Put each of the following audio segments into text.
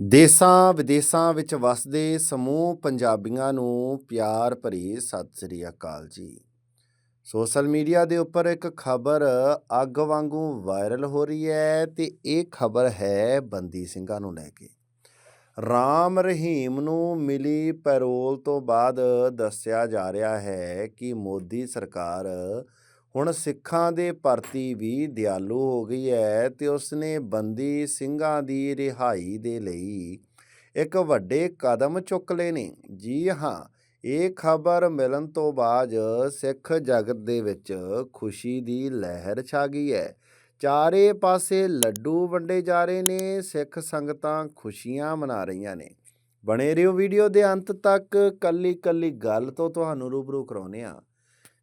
ਦੇਸਾਂ ਵਿਦੇਸਾਂ ਵਿੱਚ ਵਸਦੇ ਸਮੂਹ ਪੰਜਾਬੀਆਂ ਨੂੰ ਪਿਆਰ ਭਰੀ ਸਤਿ ਸ੍ਰੀ ਅਕਾਲ ਜੀ। ਸੋਸ਼ਲ ਮੀਡੀਆ ਦੇ ਉੱਪਰ ਇੱਕ ਖਬਰ ਅੱਗ ਵਾਂਗੂ ਵਾਇਰਲ ਹੋ ਰਹੀ ਹੈ ਤੇ ਇਹ ਖਬਰ ਹੈ ਬੰਦੀ ਸਿੰਘਾਂ ਨੂੰ ਲੈ ਕੇ। ਰਾਮ ਰਹੀਮ ਨੂੰ ਮਿਲੀ ਪੈਰੋਲ ਤੋਂ ਬਾਅਦ ਦੱਸਿਆ ਜਾ ਰਿਹਾ ਹੈ ਕਿ ਮੋਦੀ ਸਰਕਾਰ ਹੁਣ ਸਿੱਖਾਂ ਦੇ ਪ੍ਰਤੀ ਵੀ ਦਿਆਲੂ ਹੋ ਗਈ ਹੈ ਤੇ ਉਸਨੇ ਬੰਦੀ ਸਿੰਘਾਂ ਦੀ ਰਿਹਾਈ ਦੇ ਲਈ ਇੱਕ ਵੱਡੇ ਕਦਮ ਚੁੱਕ ਲਏ ਨੇ ਜੀ ਹਾਂ, ਇਹ ਖਬਰ ਮਿਲਣ ਤੋਂ ਬਾਅਦ ਸਿੱਖ ਜਗਤ ਦੇ ਵਿੱਚ ਖੁਸ਼ੀ ਦੀ ਲਹਿਰ ਛਾ ਗਈ ਹੈ ਚਾਰੇ ਪਾਸੇ ਲੱਡੂ ਵੰਡੇ ਜਾ ਰਹੇ ਨੇ, ਸਿੱਖ ਸੰਗਤਾਂ ਖੁਸ਼ੀਆਂ ਮਨਾ ਰਹੀਆਂ ਨੇ। ਬਣੇ ਰਹੋ ਵੀਡੀਓ ਦੇ ਅੰਤ ਤੱਕ ਕੱਲੀ ਕੱਲੀ ਗੱਲ ਤੋਂ ਤੁਹਾਨੂੰ ਰੂਬਰੂ ਕਰਾਉਨੇ ਆ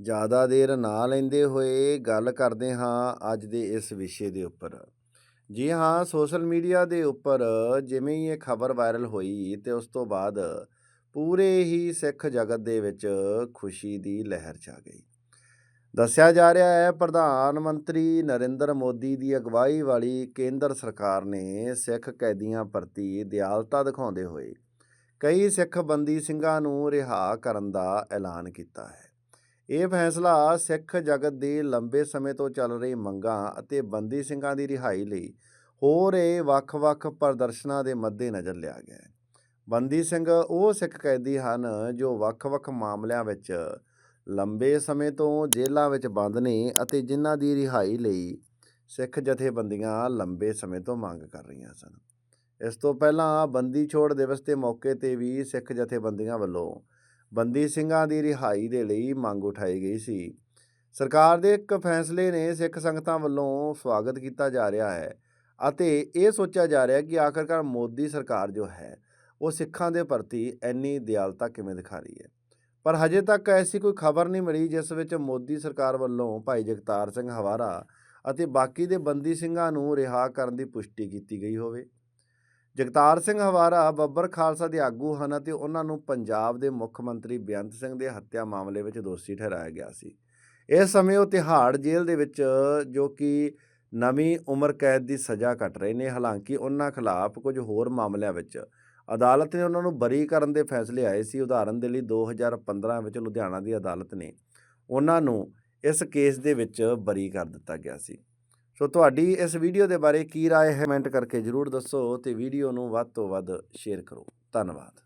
ਜ਼ਿਆਦਾ ਦੇਰ ਨਾ ਲੈਂਦੇ ਹੋਏ ਗੱਲ ਕਰਦੇ ਹਾਂ ਅੱਜ ਦੇ ਇਸ ਵਿਸ਼ੇ ਦੇ ਉੱਪਰ। ਜੀ ਹਾਂ, ਸੋਸ਼ਲ ਮੀਡੀਆ ਦੇ ਉੱਪਰ ਜਿਵੇਂ ਹੀ ਇਹ ਖਬਰ ਵਾਇਰਲ ਹੋਈ ਤੇ ਉਸ ਤੋਂ ਬਾਅਦ ਪੂਰੇ ਹੀ ਸਿੱਖ ਜਗਤ ਦੇ ਵਿੱਚ ਖੁਸ਼ੀ ਦੀ ਲਹਿਰ ਛਾ ਗਈ। ਦੱਸਿਆ ਜਾ ਰਿਹਾ ਹੈ, ਪ੍ਰਧਾਨ ਮੰਤਰੀ ਨਰਿੰਦਰ ਮੋਦੀ ਦੀ ਅਗਵਾਈ ਵਾਲੀ ਕੇਂਦਰ ਸਰਕਾਰ ਨੇ ਸਿੱਖ ਕੈਦੀਆਂ ਪ੍ਰਤੀ ਦਿਆਲਤਾ ਦਿਖਾਉਂਦੇ ਹੋਏ ਕਈ ਸਿੱਖ ਬੰਦੀ ਸਿੰਘਾਂ ਨੂੰ ਰਿਹਾ ਕਰਨ ਦਾ ਐਲਾਨ ਕੀਤਾ ਹੈ। ਇਹ ਫੈਸਲਾ ਸਿੱਖ ਜਗਤ ਦੀ ਲੰਬੇ ਸਮੇਂ ਤੋਂ ਚੱਲ ਰਹੀ ਮੰਗਾਂ ਅਤੇ ਬੰਦੀ ਸਿੰਘਾਂ ਦੀ ਰਿਹਾਈ ਲਈ ਹੋ ਰਹੇ ਵੱਖ-ਵੱਖ ਪ੍ਰਦਰਸ਼ਨਾਂ ਦੇ ਮੱਦੇਨਜ਼ਰ ਲਿਆ ਗਿਆ ਹੈ। ਬੰਦੀ ਸਿੰਘ ਉਹ ਸਿੱਖ ਕੈਦੀ ਹਨ ਜੋ ਵੱਖ-ਵੱਖ ਮਾਮਲਿਆਂ ਵਿੱਚ ਲੰਬੇ ਸਮੇਂ ਤੋਂ ਜੇਲ੍ਹਾਂ ਵਿੱਚ ਬੰਦ ਨੇ ਅਤੇ ਜਿਨ੍ਹਾਂ ਦੀ ਰਿਹਾਈ ਲਈ ਸਿੱਖ ਜਥੇਬੰਦੀਆਂ ਲੰਬੇ ਸਮੇਂ ਤੋਂ ਮੰਗ ਕਰ ਰਹੀਆਂ ਸਨ। ਇਸ ਤੋਂ ਪਹਿਲਾਂ ਬੰਦੀ ਛੋੜ ਦਿਵਸ ਦੇ ਮੌਕੇ ਤੇ ਵੀ ਸਿੱਖ ਜਥੇਬੰਦੀਆਂ ਵੱਲੋਂ ਬੰਦੀ ਸਿੰਘਾਂ ਦੀ ਰਿਹਾਈ ਦੇ ਲਈ ਮੰਗ ਉਠਾਈ ਗਈ ਸੀ। ਸਰਕਾਰ ਦੇ ਇੱਕ ਫੈਸਲੇ ਨੇ ਸਿੱਖ ਸੰਗਤਾਂ ਵੱਲੋਂ ਸਵਾਗਤ ਕੀਤਾ ਜਾ ਰਿਹਾ ਹੈ ਅਤੇ ਇਹ ਸੋਚਿਆ ਜਾ ਰਿਹਾ ਕਿ ਆਖਰਕਾਰ ਮੋਦੀ ਸਰਕਾਰ ਜੋ ਹੈ, ਉਹ ਸਿੱਖਾਂ ਦੇ ਪ੍ਰਤੀ ਇੰਨੀ ਦਿਆਲਤਾ ਕਿਵੇਂ ਦਿਖਾ ਰਹੀ ਹੈ? ਪਰ ਹਜੇ ਤੱਕ ਐਸੀ ਕੋਈ ਖਬਰ ਨਹੀਂ ਮਿਲੀ ਜਿਸ ਵਿੱਚ ਮੋਦੀ ਸਰਕਾਰ ਵੱਲੋਂ ਭਾਈ ਜਗਤਾਰ ਸਿੰਘ ਹਵਾਰਾ ਅਤੇ ਬਾਕੀ ਦੇ ਬੰਦੀ ਸਿੰਘਾਂ ਨੂੰ ਰਿਹਾ ਕਰਨ ਦੀ ਪੁਸ਼ਟੀ ਕੀਤੀ ਗਈ ਹੋਵੇ। ਜਗਤਾਰ ਸਿੰਘ ਹਵਾਰਾ, ਬੱਬਰ ਖਾਲਸਾ ਦੇ ਆਗੂ ਹਨ ਅਤੇ ਉਹਨਾਂ ਨੂੰ ਪੰਜਾਬ ਦੇ ਮੁੱਖ ਮੰਤਰੀ ਬੇਅੰਤ ਸਿੰਘ ਦੇ ਹੱਤਿਆ ਮਾਮਲੇ ਵਿੱਚ ਦੋਸ਼ੀ ਠਹਿਰਾਇਆ ਗਿਆ ਸੀ। ਇਸ ਸਮੇਂ ਉਹ ਤਿਹਾੜ ਜੇਲ੍ਹ ਦੇ ਵਿੱਚ, ਜੋ ਕਿ ਨਵੀਂ ਉਮਰ ਕੈਦ ਦੀ ਸਜ਼ਾ ਕੱਟ ਰਹੇ ਨੇ, ਹਾਲਾਂਕਿ ਉਹਨਾਂ ਖਿਲਾਫ ਕੁਝ ਹੋਰ ਮਾਮਲਿਆਂ ਵਿੱਚ ਅਦਾਲਤ ਨੇ ਉਹਨਾਂ ਨੂੰ ਬਰੀ ਕਰਨ ਦੇ ਫੈਸਲੇ ਆਏ ਸੀ। ਉਦਾਹਰਨ ਦੇ ਲਈ 2015 ਵਿੱਚ ਲੁਧਿਆਣਾ ਦੀ ਅਦਾਲਤ ਨੇ ਉਹਨਾਂ ਨੂੰ ਇਸ ਕੇਸ ਦੇ ਵਿੱਚ ਬਰੀ ਕਰ ਦਿੱਤਾ ਗਿਆ ਸੀ। ਸੋ ਤੁਹਾਡੀ ਇਸ ਵੀਡੀਓ ਦੇ ਬਾਰੇ ਕੀ رائے ਹੈ ਕਮੈਂਟ ਕਰਕੇ ਜਰੂਰ ਦੱਸੋ ਤੇ ਵੀਡੀਓ ਨੂੰ ਵੱਧ ਤੋਂ ਵੱਧ ਸ਼ੇਅਰ ਕਰੋ ਧੰਨਵਾਦ